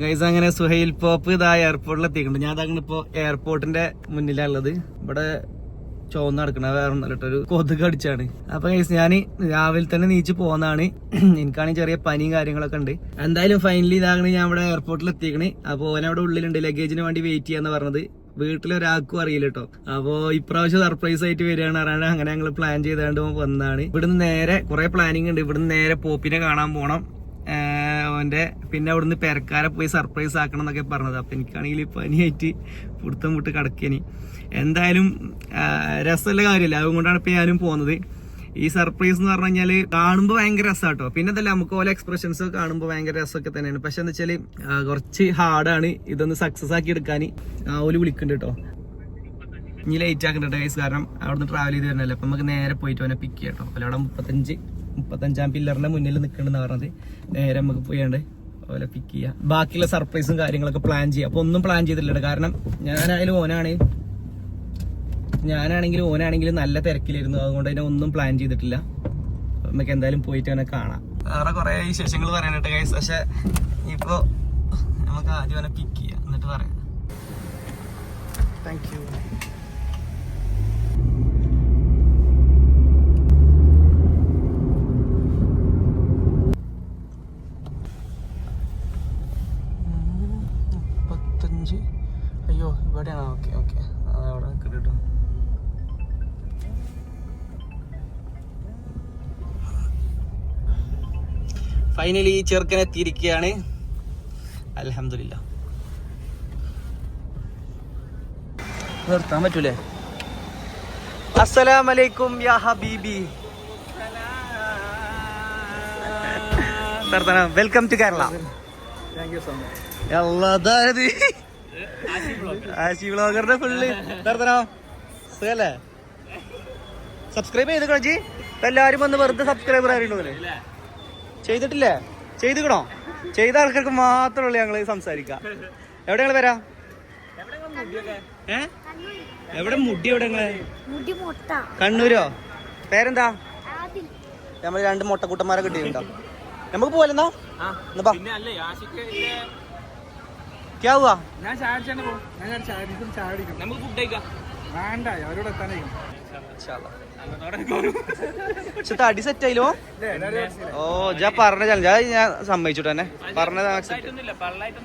Guys അങ്ങനെ Suhail pop ഇതാ എയർപോർട്ടിൽ എത്തിയിട്ടുണ്ട്. ഞാൻ അതങ്ങനെ ഇപ്പോൾ എയർപോർട്ടിന്റെ മുന്നിലുള്ളത് ഇവിടെ ചോന്ന് നടക്കണ വേറെ ഒരു കൊതുക് അടിച്ചാണ്. അപ്പൊ ഗൈസ് ഞാൻ രാവിലെ തന്നെ നീച്ച് പോകുന്നതാണ് എനിക്കാണെങ്കിൽ ചെറിയ പനിയും കാര്യങ്ങളൊക്കെ ഉണ്ട്. എന്തായാലും ഫൈനലി ഇതാകണേ ഞാൻ ഇവിടെ എയർപോർട്ടിൽ എത്തിക്കണേ അപ്പൊ ഓൻ അവിടെ ഉള്ളിലുണ്ട്. ലഗേജിന് വേണ്ടി വെയിറ്റ് ചെയ്യാന്ന് പറഞ്ഞത്. വീട്ടിലൊരാൾക്കും അറിയില്ല കേട്ടോ. അപ്പോ ഇപ്രാവശ്യം സർപ്രൈസ് ആയിട്ട് വരികയാണ് പറയാണ്ട് അങ്ങനെ ഞങ്ങൾ പ്ലാൻ ചെയ്താണ്ട് വന്നതാണ് ഇവിടുന്ന് നേരെ കുറെ പ്ലാനിങ് ഉണ്ട്. ഇവിടുന്ന് നേരെ പോപ്പിനെ കാണാൻ പോണം. അവന്റെ പിന്നെ അവിടുന്ന് പെരക്കാരെ പോയി സർപ്രൈസ് ആക്കണം എന്നൊക്കെ പറഞ്ഞത്. അപ്പൊ എനിക്കാണെങ്കിൽ പനിയായിട്ട് പുടുത്തം വിട്ട് കിടക്കേനി. എന്തായാലും രസമുള്ള കാര്യമില്ല? അതുകൊണ്ടാണ് ഇപ്പൊ ഞാനും പോകുന്നത് ഈ സർപ്രൈസ് എന്ന് പറഞ്ഞു കഴിഞ്ഞാൽ കാണുമ്പോൾ ഭയങ്കര രസമാട്ടോ പിന്നെ അതല്ല നമുക്ക് ഓരോ എക്സ്പ്രഷൻസ് കാണുമ്പോൾ ഭയങ്കര രസമൊക്കെ തന്നെയാണ്. പക്ഷെ എന്താ വെച്ചാൽ ആഹ് കുറച്ച് ഹാർഡാണ് ഇതൊന്ന് സക്സസ് ആക്കി എടുക്കാൻ ഓൽ വിളിക്കുന്നുണ്ട് കേട്ടോ. ഇനി ലേറ്റ് ഗൈസ് കാരണം അവിടുന്ന് ട്രാവൽ ചെയ്ത് വരണല്ലോ അപ്പൊ നമുക്ക് നേരെ പോയിട്ട് അവനെ പിക്ക് ചെയ്യാം കേട്ടോ. അല്ല മുപ്പത്തഞ്ച് മുപ്പത്തഞ്ചാം പില്ലറിന്റെ മുന്നിൽ നിൽക്കണെന്ന് പറഞ്ഞത്. നേരെ നമുക്ക് പോയാണ്ട് അതുപോലെ പിക്ക് ചെയ്യാം. ബാക്കിയുള്ള സർപ്രൈസും കാര്യങ്ങളൊക്കെ പ്ലാൻ ചെയ്യാം. അപ്പൊ ഒന്നും പ്ലാൻ ചെയ്തിട്ടില്ല കാരണം ഞാനായാലും ഓനാണ്. ഞാനാണെങ്കിലും ഓനാണെങ്കിലും നല്ല തിരക്കിലിരുന്നു അതുകൊണ്ട് തന്നെ ഒന്നും പ്ലാൻ ചെയ്തിട്ടില്ല. നമുക്ക് എന്തായാലും പോയിട്ട് അവനെ കാണാം. വേറെ കുറെ വിശേഷങ്ങൾ പറയാനായിട്ട് ഗൈസ് പക്ഷെ ഇപ്പോ നമുക്ക് ആദ്യം അവനെ പിക്ക് ചെയ്യാം. എന്നിട്ട് പറയാം. താങ്ക് യു ഫൈനലി ഈ ചെറുക്കൻ എത്തിയിരിക്കുകയാണ്. അലഹമില്ല നിർത്താൻ പറ്റൂലേ? അസ്സലാമലൈക്കും യാ ഹബീബി. വെൽക്കം ടു കേരള അതായത് ആശി ബ്ലോഗറിന്റെ ഫുള്ള് തർത്തനോ സുഖല്ലേ? സബ്സ്ക്രൈബ് ചെയ്ത് കളി എല്ലാരും വന്ന് വെറുതെ സബ്സ്ക്രൈബർ ആയിട്ടുണ്ടോ. ചെയ്തിട്ടില്ലേ? ചെയ്തിക്കണോ? ചെയ്ത ആൾക്കാർക്ക് മാത്രമേ ഉള്ളൂ ഞങ്ങൾ സംസാരിക്കാം. എവിടെ ഞങ്ങൾ വരാ എവിടെ മുടി എവിടെ കണ്ണൂരോ? പേരെന്താ? നമ്മൾ രണ്ട് മുട്ടക്കൂട്ടന്മാരെ കിട്ടിയിട്ടുണ്ടോ? നമുക്ക് പോലെന്നാ ക്യാ പക്ഷെ തടി സെറ്റ് ആയില്ലോ ഓ ഞാൻ പറഞ്ഞ ചലഞ്ച് അത് ഞാൻ സമ്മതിച്ചു തന്നെ. പറഞ്ഞത്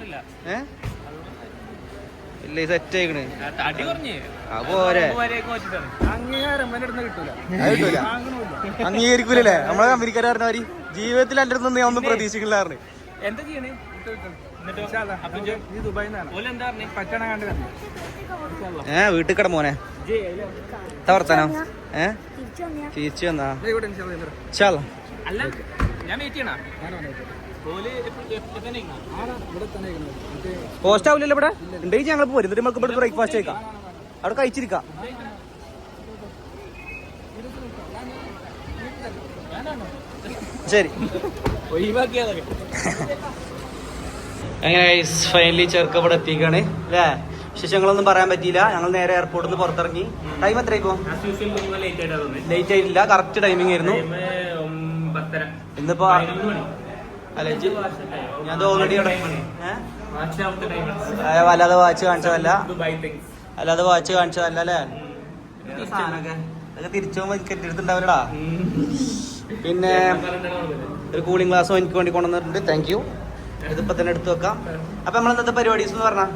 ഇല്ല ഏ? ഇല്ല സെറ്റ് ആയിക്കണ്. തടി കുറഞ്ഞ്. ആ പോരെ. അംഗീകരിക്കൂലേ നമ്മളെ കമ്പനിക്കാരെ പറഞ്ഞ മാതിരി ജീവിതത്തിൽ എന്റെ അടുത്ത് ഞാൻ ഒന്നും പ്രതീക്ഷിക്കില്ലായിരുന്നു എന്താ ചെയ്യണേ? ഏ വീട്ടിൽ കിട മോനെ. എന്താ വർത്താനോ? ഏ? തിരിച്ചു വന്നാ. ചാല. പോസ്റ്റ് ആവില്ലല്ലോ ഇവിടെ ഉണ്ടെങ്കിൽ ഞങ്ങൾ പോരും. എന്നിട്ട് നമുക്ക് ഇവിടെ ബ്രേക്ക്ഫാസ്റ്റ് കഴിക്കാം. അവിടെ കഴിച്ചിരിക്കാം. ശരി. ഒഴിവാക്കിയതൊക്കെ. അങ്ങനെ ഫൈനലി ചെറുക്കവിടെ എത്തിക്കാണ് അല്ലേ? വിശേഷങ്ങളൊന്നും പറയാൻ പറ്റിയില്ല. ഞങ്ങൾ നേരെ എയർപോർട്ടിൽ നിന്ന് പുറത്തിറങ്ങി. ടൈം എത്ര ഇപ്പോ ആസ് യൂസ്വൽ ലേറ്റ് ആയിട്ടില്ല. കറക്റ്റ് ടൈമിംഗ് ആയിരുന്നു. ഇന്നിപ്പോ ഇജ്ജ് ഞാൻ ഓൾറെഡി വല്ലാതെ വാച്ച് കാണിച്ചതല്ല. അല്ലാതെ വാച്ച് കാണിച്ചതല്ല അല്ലേ? സാധനമൊക്കെ അതൊക്കെ തിരിച്ചു പോകുമ്പോ എനിക്ക് പിന്നെ ഒരു കൂളിംഗ് ഗ്ലാസ്സും എനിക്ക് വേണ്ടി കൊണ്ടുവന്നിട്ടുണ്ട്. താങ്ക് യു ഇതിപ്പോ തന്നെ എടുത്തു വെക്കാം. അപ്പൊ നമ്മൾ ഇന്നത്തെ പരിപാടീസ് എന്ന് പറഞ്ഞാ?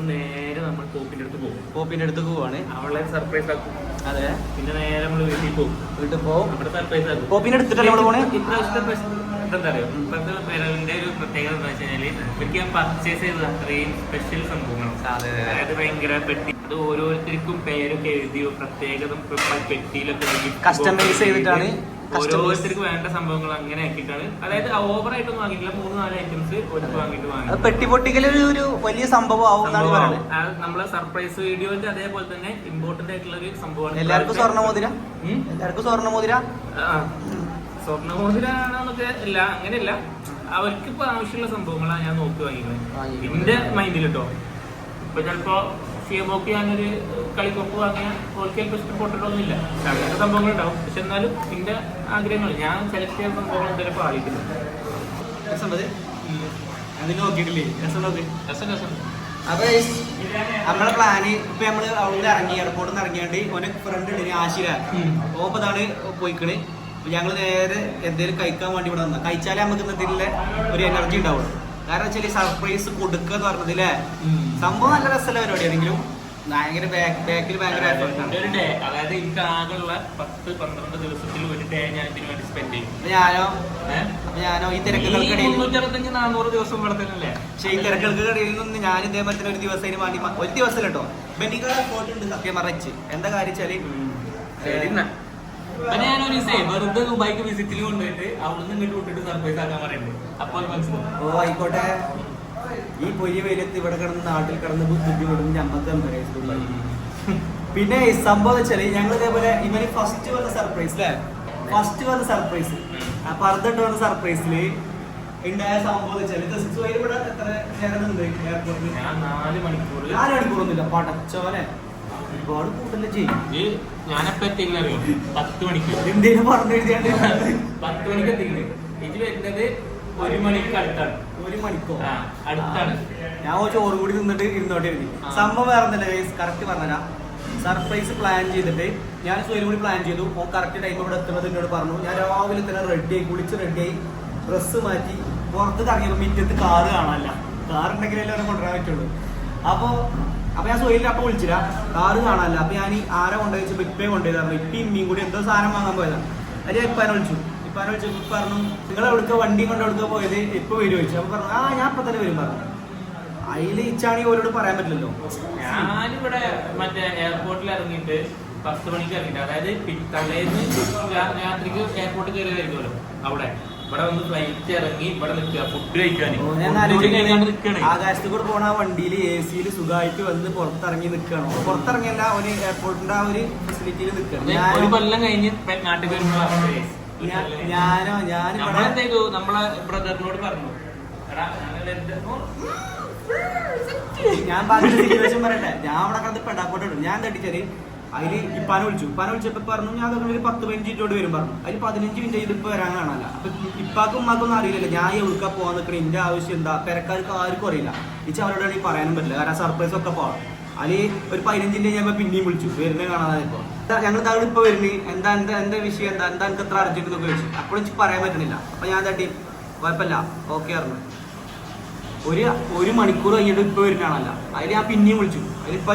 നേരെ നമ്മൾ കോപ്പിന്റെ അടുത്ത് പോകും. പോപ്പിന്റെ അടുത്ത് പോവാണ്. അവളെ സർപ്രൈസ് ആക്കും. അതെ. പിന്നെ നേരെ നമ്മൾ വീട്ടിൽ പോകും. വീട്ടിൽ പോകും നമ്മുടെ സർപ്രൈസ് ആക്കും. പോപ്പിന്റെ അടുത്തിട്ടല്ലേ നമ്മൾ പോണേ? ഇപ്രാവശ്യത്തെ പ്രശ്നം എന്താ പറയുക ഇപ്പോഴത്തെ വിരലിന്റെ ഒരു പ്രത്യേകത എന്താ വെച്ച് കഴിഞ്ഞാൽ എനിക്ക് ഞാൻ പർച്ചേസ് ചെയ്തത് അത്രയും സ്പെഷ്യൽ സംഭവങ്ങളാണ് അതെ, അതെ. അതായത് ഭയങ്കര പെട്ടി. അത് ഓരോരുത്തർക്കും പേരൊക്കെ എഴുതിയോ പ്രത്യേകത പെട്ടിയിലൊക്കെ കസ്റ്റമൈസ് ചെയ്തിട്ടാണ്. ഓരോരുത്തർക്ക് വേണ്ട സംഭവങ്ങൾ അങ്ങനെ ആക്കിയിട്ടാണ്. അതായത് ഓവർ ആയിട്ടൊന്നും വാങ്ങിയിട്ടില്ല. മൂന്ന് നാല് ഐറ്റംസ് ഒരു വാങ്ങിയിട്ട് വാങ്ങി. പെട്ടി പൊട്ടിക്കലൊരു ഒരു വലിയ സംഭവം നമ്മളെ സർപ്രൈസ് വീഡിയോന്റെ അതേപോലെ തന്നെ ഇമ്പോർട്ടന്റ് ആയിട്ടുള്ള ഒരു സംഭവമാണ് എല്ലാവർക്കും സ്വർണ മോതിര? എല്ലാവർക്കും സ്വർണ മോതിര? ആ. സ്വർണമോതിരാണോന്നൊക്കെ ഇല്ല അങ്ങനെയല്ല. അവർക്ക് ഇപ്പൊ ആവശ്യമുള്ള സംഭവങ്ങളാണ് ഞാൻ നോക്കി വാങ്ങിക്കുന്നത്. എന്റെ മൈൻഡിൽ കേട്ടോ ഇപ്പൊ ചിലപ്പോ ഷിയമോക്ക് ഞാനൊരു കളിക്കൊപ്പ് വാങ്ങിയ ഓൾക്ക് ചിലപ്പോൾ ഇഷ്ടപ്പെട്ടിട്ടൊന്നുമില്ല പക്ഷെ അങ്ങനത്തെ സംഭവങ്ങൾ ഉണ്ടാവും പക്ഷെ എന്നാലും എന്റെ ആഗ്രഹങ്ങൾ ഞാൻ സെലക്ട് ചെയ്യുന്ന സംഭവങ്ങൾ എന്തായാലും പാലിക്കുന്നു അതിന് നോക്കിയിട്ടില്ലേ? രസം നോക്ക് രസം രസം. അപ്പൊ guys, നമ്മളെ പ്ലാന് ഇപ്പൊ നമ്മൾ അവിടെ ഇറങ്ങി എയർപോർട്ടിൽ നിന്ന് ഇറങ്ങിയാണ്ട് ഓനെ ഫ്രണ്ട് ഉണ്ട് ആശിര ഓപ്പതാണ് പോയിക്കണ്. ഞങ്ങൾ നേരെ എന്തെങ്കിലും കഴിക്കാൻ വേണ്ടി ഇവിടെ വന്ന. കഴിച്ചാലേ നമുക്ക് ഇന്നത്തെ ഒരു എനർജി ഉണ്ടാവുള്ളൂ. കാരണം വെച്ചാൽ സർപ്രൈസ് കൊടുക്കുക എന്ന് പറഞ്ഞത് അല്ലേ സംഭവം നല്ല രസമല്ല പരിപാടിയാണെങ്കിലും ഭയങ്കര ബാക്കിൽ ഭയങ്കര ഒരു ഡേ അതായത് എനിക്ക് ആകെയുള്ള പത്ത് പന്ത്രണ്ട് ദിവസത്തിൽ ഒരു ഡേ ഞാൻ ഇതിനു വേണ്ടി സ്പെൻഡ് ചെയ്യും ഞാനോ? ഞാനോ? ഈ തിരക്കുകൾക്കിടയിൽ മുന്നൂറ്ററുപത്തഞ്ച് നാനൂറ് ദിവസം ഇവിടെ തന്നെയല്ലേ? പക്ഷെ ഈ തിരക്കുകൾക്കിടയിൽ നിന്ന് ഞാൻ ഇതേപോലെ തന്നെ ഒരു ദിവസം അതിന് വേണ്ടി ഒരു ദിവസം കേട്ടോ. ബെന്നിക്കാട് ഫോട്ടോ ഉണ്ട് സത്യം മറച്ച് എന്താ കാര്യം വെച്ചാൽ? ശരി ഞാൻ പിന്നെ ഞാനൊരു ദിവസേ വെറുതെ ദുബായിക്ക് വിസിറ്റിൽ കൊണ്ടുപോയിട്ട് അവിടുന്ന് ഇങ്ങോട്ട് വിട്ടിട്ട് സർപ്രൈസ് ആക്കാൻ പറയുന്നുണ്ട് അപ്പോൾ മനസ്സിലാവും ഓ ആയിക്കോട്ടെ. ഈ പൊയ്യ വെയിലത്ത് ഇവിടെ കിടന്ന് നാട്ടിൽ കിടന്ന് ബുദ്ധിമുട്ടും പറയാ ദുബായ്. പിന്നെ സംഭവം വെച്ചാൽ ഞങ്ങൾ ഇതേപോലെ ഇവന് ഫസ്റ്റ് വന്ന സർപ്രൈസ് അല്ലേ ഫസ്റ്റ് വന്ന സർപ്രൈസ് പർദ്ദട്ട് വന്ന സർപ്രൈസിൽ ഉണ്ടായ സംഭവം വെച്ചാൽ ഇവിടെ എത്ര നേരം എയർപോർട്ടിൽ നാല് മണിക്കൂർ നാല് മണിക്കൂറൊന്നുമില്ല. പടച്ചോനെ. ഒരുപാട് കൂട്ടല്ലേ ചെയ്യും. ഇത് ഞാനപ്പോ എത്തിക്കുന്ന അറിയോ പത്ത് മണിക്ക്. എന്തേലും പത്ത് മണിക്ക് എത്തിക്കുന്നത് ഇത് വരുന്നത് ഒരു മണിക്ക് അടുത്താണ്. ഒരു മണിക്കോ? ആ, അടുത്താണ്. ഞാൻ ഒരു ചോറ് കൂടി നിന്നിട്ട് ഇരുന്നോട്ടെ ആ. സംഭവം വേറെ ഒന്നല്ല കറക്റ്റ് പറഞ്ഞാ സർപ്രൈസ് പ്ലാൻ ചെയ്തിട്ട് ഞാൻ സ്വയം കൂടി പ്ലാൻ ചെയ്തു. ഓ കറക്റ്റ് ടൈം ഇവിടെ എത്തുന്നത് എന്നോട് പറഞ്ഞു. ഞാൻ രാവിലെ തന്നെ റെഡി ആയി കുളിച്ച് റെഡി ആയി ഡ്രസ്സ് മാറ്റി പുറത്ത് കറങ്ങിയപ്പോ മിറ്റത്ത് കാറ് കാണാനല്ല. അവനെ കൊണ്ടുവരാൻ പറ്റുള്ളൂ. അപ്പോൾ അപ്പൊ ഞാൻ സോയിലിൽ അപ്പൊ വിളിച്ചില്ല. കാറ് കാണാനല്ല. അപ്പൊ ഞാൻ ആരെ കൊണ്ടുപോയി ഇപ്പേ കൊണ്ടുപോയതാണ് ഇപ്പം ഇമ്മയും കൂടി എന്തോ സാധനം വാങ്ങാൻ പോയതാണ് അത് ഇപ്പാനെ വിളിച്ചു. ഇപ്പാനെ വിളിച്ചു. ഇപ്പൊ പറഞ്ഞു നിങ്ങൾ എവിടുക്ക വണ്ടി കൊണ്ട് എവിടുക്ക പോയത്? ഇപ്പൊ വരും ചോദിച്ചു. അപ്പൊ പറഞ്ഞു ആ ഞാൻ ഇപ്പൊ തന്നെ വരും പറഞ്ഞു. അതിൽ ഇച്ചാണെങ്കിൽ ഓരോട് പറയാൻ പറ്റില്ലല്ലോ. ഞാനിവിടെ മറ്റേ എയർപോർട്ടിൽ ഇറങ്ങിയിട്ട് പത്ത് മണിക്ക് ഇറങ്ങിയിട്ട് അതായത് തലേന്ന് രാത്രിക്ക് എയർപോർട്ടിൽ കയറി വരുമല്ലോ അവിടെ. ഇവിടെ വന്ന് ഫ്ലൈറ്റ് ഇറങ്ങി ഇവിടെ നിൽക്കുക ഫുഡ് കഴിക്കാൻ. ഞാൻ ആകാശത്ത് കൂടെ പോണ ആ വണ്ടിയിൽ എ സിയിൽ സുഖമായിട്ട് വന്ന് പുറത്തിറങ്ങി നിൽക്കണം പുറത്തിറങ്ങിയല്ല ഒരു എയർപോർട്ടിന്റെ ആ ഒരു ഫെസിലിറ്റിയിൽ നിൽക്കണം ഒരു കൊല്ലം കഴിഞ്ഞ് നാട്ടിൽ വരുമ്പോൾ ഞാ- ഞാനോ ചെയ്തു? നമ്മളെ ബ്രദറിനോട് പറഞ്ഞു. ഞാൻ പറഞ്ഞ സിറ്റുവേഷൻ പറയട്ടെ. ഞാൻ അവിടെ കണ്ട് പെടാക്കോട്ടെ ഞാൻ തട്ടിച്ചാൽ അതിൽ ഇപ്പാനെ വിളിച്ചു. ഇപ്പാൻ വിളിച്ചപ്പോ പറഞ്ഞു ഞാൻ അതൊക്കെ പത്ത് പതിനഞ്ച് മിനിറ്റോട് വരും പറഞ്ഞു. അതിൽ പതിനഞ്ച് മിനിറ്റ് ചെയ്ത് ഇപ്പൊ വരാൻ കാണാനല്ല. അപ്പൊ ഇപ്പാക്കും ഉമ്മാക്കൊന്നും അറിയില്ലല്ലോ. ഞാൻ എവിടുക്ക പോകാൻ നിൽക്കണ എന്റെ ആവശ്യം എന്താ? പെരക്കാർക്ക് ആർക്കും അറിയില്ല. ഇച്ച അവരോട് പറയാനും പറ്റില്ല. കാരണം സർപ്രൈസ് ഒക്കെ പോകാം അതിൽ ഒരു പതിനഞ്ചിന്റെ ഞാൻ പിന്നെയും വിളിച്ചു. വരുന്നേ കാണാതെ ഇപ്പൊ ഞങ്ങൾ താഴെ ഇപ്പൊ വരുന്നത് എന്താ എന്താ എന്താ വിഷയം? എന്താ എന്താ എനിക്ക് എത്ര അർജന്റ് എന്നൊക്കെ ചോദിച്ചു. അപ്പോഴും എനിക്ക് പറയാൻ പറ്റണില്ല. അപ്പൊ ഞാൻ തട്ടി കുഴപ്പമില്ല. ഓക്കെ പറഞ്ഞു. ഒരു ഒരു മണിക്കൂർ കഴിഞ്ഞിട്ട് ഇപ്പൊ വരുന്നതാണല്ല അതിൽ ഞാൻ പിന്നെയും വിളിച്ചു. അതിലിപ്പോ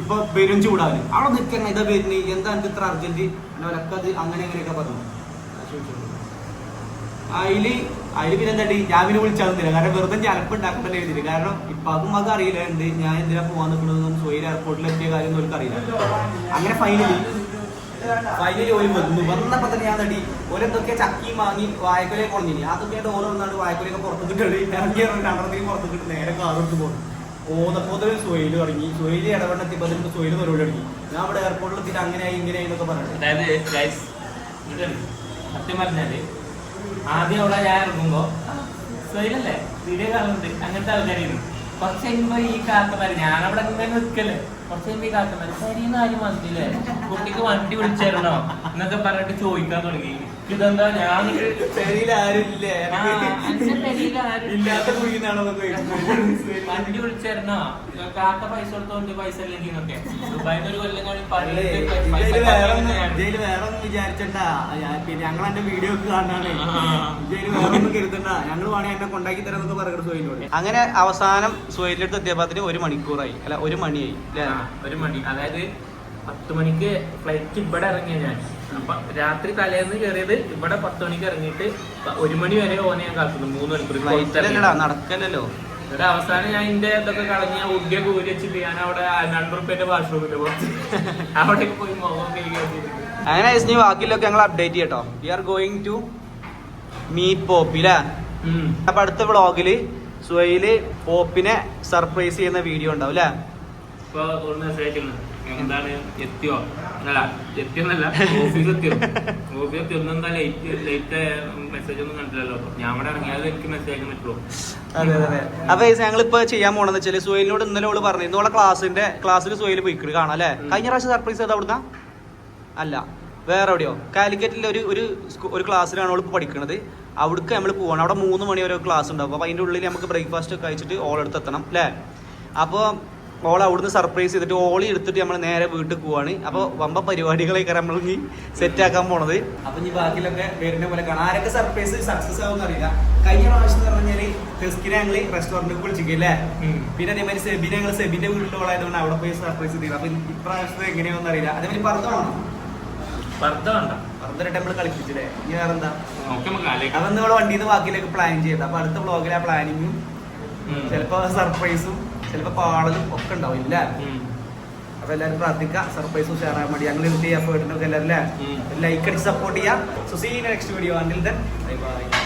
ഇപ്പൊ പെരും ചൂടാവില്ല അവിടെ നിൽക്കണം ഇതാ പെരുന്ന് എന്താ എനിക്ക് ഇത്ര അർജന്റ് അത് അങ്ങനെ അങ്ങനെയൊക്കെ പറഞ്ഞു. അതിൽ അതിൽ പിന്നെ എന്താ ഞാൻ പിന്നെ വിളിച്ചാകുന്നില്ല കാരണം വെറുതെ ചലപ്പ് ഉണ്ടാക്കണ്ടല്ലേ എഴുതിയില്ല കാരണം ഇപ്പാക്കും അത് അറിയില്ല. എന്ത്? ഞാൻ എന്തിനാ പോവാൻ നിൽക്കുന്നതെന്നും സോയിൽ എയർപോർട്ടിൽ എത്തിയ കാര്യം ഒന്നും അറിയില്ല. അങ്ങനെ ഫൈനലി ഫൈനലി ഒരു വന്നു. വന്നപ്പോ തന്നെ ഞാൻ നടി ഓരെന്തൊക്കെ ചക്കി വാങ്ങി വായക്കൊലയെ കുറഞ്ഞിനി അതൊക്കെ ഓരോ ഓരോന്നാണ് വായക്കൊലയൊക്കെ പുറത്ത് കിട്ടി ഇറങ്ങി രണ്ടെണ്ണത്തേക്ക് പുറത്ത് നേരെ കാറെടുത്ത് പോകുന്നു ഓതപ്പോതൊരു സൊയിൽ തുടങ്ങി. സൊയിൽ ഇടപെടുന്ന അതിന് സൊയിൽ പരിപാടി തുടങ്ങി. ഞാൻ അവിടെ എയർപോർട്ടിൽ എത്തിയിട്ട് അങ്ങനെയായി ഇങ്ങനെയായി എന്നൊക്കെ പറഞ്ഞു അതായത് സത്യം പറഞ്ഞാൽ ആദ്യം അവിടെ ഞാൻ ഇറങ്ങുമ്പോ സ്വയിലല്ലേ വീഡിയോ കാണുന്നുണ്ട്. അങ്ങനത്തെ ആൾക്കാരായിരുന്നു. കുറച്ച് കഴിയുമ്പോ ഈ കാക്കമാര് ഞാനവിടെ ഇങ്ങനെ നിൽക്കല്ലേ കുറച്ച് കഴിയുമ്പോ ഈ കാക്കമാര് ശരിയെന്ന് ആരും വന്നില്ലേ കുട്ടിക്ക് വണ്ടി വിളിച്ചേരണോ എന്നൊക്കെ പറഞ്ഞിട്ട് ചോദിക്കാൻ തുടങ്ങി. ഇതെന്താ? ഞാൻ ആരും ഇല്ലേ ഇല്ലാത്ത കുഴിന്നാണോ വണ്ടി വിളിച്ചേരണോ കാക്ക പൈസ കൊടുത്തോണ്ട് പൈസ ഇല്ലെങ്കിൽ എന്നൊക്കെ. ദുബായിന്ന് ഒരു കൊല്ലം കഴിഞ്ഞ് വേറെ ഒന്നും- ഉണ്ടാക്കാൻ ഇതിൽ വിചാരിച്ചണ്ട പിന്നെ ഞങ്ങൾ എന്റെ വീഡിയോ ഒക്കെ കാണാണ് ആ. വേറെ ഒന്നും കരുതണ്ട. ഞങ്ങൾ വേണേ എന്നെ കൊണ്ടാക്കി തരാന്നൊക്കെ അങ്ങനെ അവസാനം സോയിലെടുത്ത് എത്തിയപ്പോ ഒരു മണിക്കൂറായി. അല്ല ഒരു മണിയായി. അല്ലേ? ഒരു മണി. അതായത് പത്ത് മണിക്ക് ഫ്ലൈറ്റ് ഇവിടെ ഇറങ്ങിയ ഞാൻ. അപ്പൊ രാത്രി തലേന്ന് കയറിയത് ഇവിടെ പത്ത് മണിക്ക് ഇറങ്ങിയിട്ട് ഒരു മണി വരെ ഓനെ ഞാൻ കാത്തുന്നു മൂന്ന് മണിക്കൂർ നടക്കല്ലോ ഇവിടെ അവസാനം ഞാൻ എന്റെ ഇതൊക്കെ കളഞ്ഞ ഉദ്യ കൂലി വെച്ചിട്ട് ഞാൻ അവിടെ രണ്ട് റുപ്യന്റെ വാഷ്റൂമിൽ പോയി. അവിടെ പോയി മുഖം അങ്ങനെ ഇനി ബാക്കിയിലൊക്കെ ഞങ്ങൾ അപ്ഡേറ്റ് ചെയ്യട്ടോ. We are going to meet Poppy അല്ലേ. അപ്പൊ അടുത്ത വ്ളോഗിൽ സുഹയിൽ പോപ്പിനെ സർപ്രൈസ് ചെയ്യുന്ന വീഡിയോ ഉണ്ടാവും അല്ലേ എന്താണ്? എത്തിയോ? അല്ല എത്തിയോന്നല്ല ഓഫീസ് എത്തിയോ? ഓഫീസ് എത്തിയോ? ഒന്നും എന്താ ലൈറ്റ് ലൈറ്റ് മെസ്സേജ് ഒന്നും കണ്ടില്ലല്ലോ. ഞാൻ ഇവിടെ ഇറങ്ങിയാൽ എനിക്ക് മെസ്സേജ് അയക്കാൻ പറ്റുള്ളൂ. അതെ അതെ അപ്പൊ ഞങ്ങളിപ്പോ ചെയ്യാൻ പോണെന്ന് വെച്ചാൽ സുഹൈലിനോട് ഇന്നലെ ഓൾ പറഞ്ഞു ഓളെ ക്ലാസ്സിന്റെ ക്ലാസ്സിൽ സുഹയിൽ പോയിക്കണ് കാണാം അല്ലേ? കഴിഞ്ഞ പ്രാവശ്യം സർപ്രൈസ് ചെയ്ത് അവിടുന്ന? അല്ല വേറെ എവിടെയോ? കാലിക്കറ്റിൽ ഒരു ഒരു ഒരു ക്ലാസ്സിലാണ് അവൾ പഠിക്കുന്നത് അവിടേക്ക് നമ്മൾ പോകണം അവിടെ മൂന്ന് മണി വരെ ക്ലാസ് ഉണ്ടാവും. അപ്പോൾ അതിന്റെ ഉള്ളിൽ നമുക്ക് ബ്രേക്ക്ഫാസ്റ്റ് ഒക്കെ കഴിച്ചിട്ട് ഓളെടുത്ത് എത്തണം അല്ലേ? അപ്പോൾ ഓൾ അവിടുന്ന് സർപ്രൈസ് ചെയ്തിട്ട് ഓളി എടുത്തിട്ട് നമ്മൾ നേരെ വീട്ടിൽ പോവാണ്. അപ്പോൾ വമ്പ പരിപാടികളെ പരിപാടികളൊക്കെ നമ്മൾ ഇനി സെറ്റ് ആക്കാൻ പോണത്. അപ്പൊ ഇനി ബാക്കിലൊക്കെ വരുന്ന പോലെ കാണാം. ആരൊക്കെ സർപ്രൈസ് സക്സസ് ആവും അറിയില്ല. കഴിഞ്ഞ പ്രാവശ്യം എന്ന് പറഞ്ഞാൽ ടെസ്കിനെ ഞങ്ങൾ റെസ്റ്റോറന്റിൽ അല്ലേ? പിന്നെ അതേമാതിരി സെബിനെ ഞങ്ങൾ സെബിന്റെ വീട്ടിലുള്ളതായതുകൊണ്ട് അവിടെ പോയി സർപ്രൈസ് ചെയ്തു. അപ്പൊ ഇപ്രാവശ്യത്തെ എങ്ങനെയാണെന്ന് അറിയില്ല. അതേമാതിരി പറഞ്ഞോണം അതെന്താ വണ്ടിന്ന് ബാക്കിയിലേക്ക് പ്ലാൻ ചെയ്തത് അപ്പൊ അടുത്ത ആ പ്ലാനിങ്ങും. ചിലപ്പോ സർപ്രൈസും ചിലപ്പോ പാടലും ഒക്കെ ഉണ്ടാവും ഇല്ല. അപ്പൊ എല്ലാവരും പ്രാർത്ഥിക്കുക. സർപ്രൈസ് ഉഷാറാൻ വേണ്ടി ഞങ്ങൾ ഇത് എഫേർട്ടിനൊക്കെ എല്ലാവരും. ലൈക്ക് അടിച്ച് സപ്പോർട്ട് ചെയ്യാം. സോ സീ നെക്സ്റ്റ് വീഡിയോ ആണെങ്കിൽ ദെൻ ബൈ ബൈ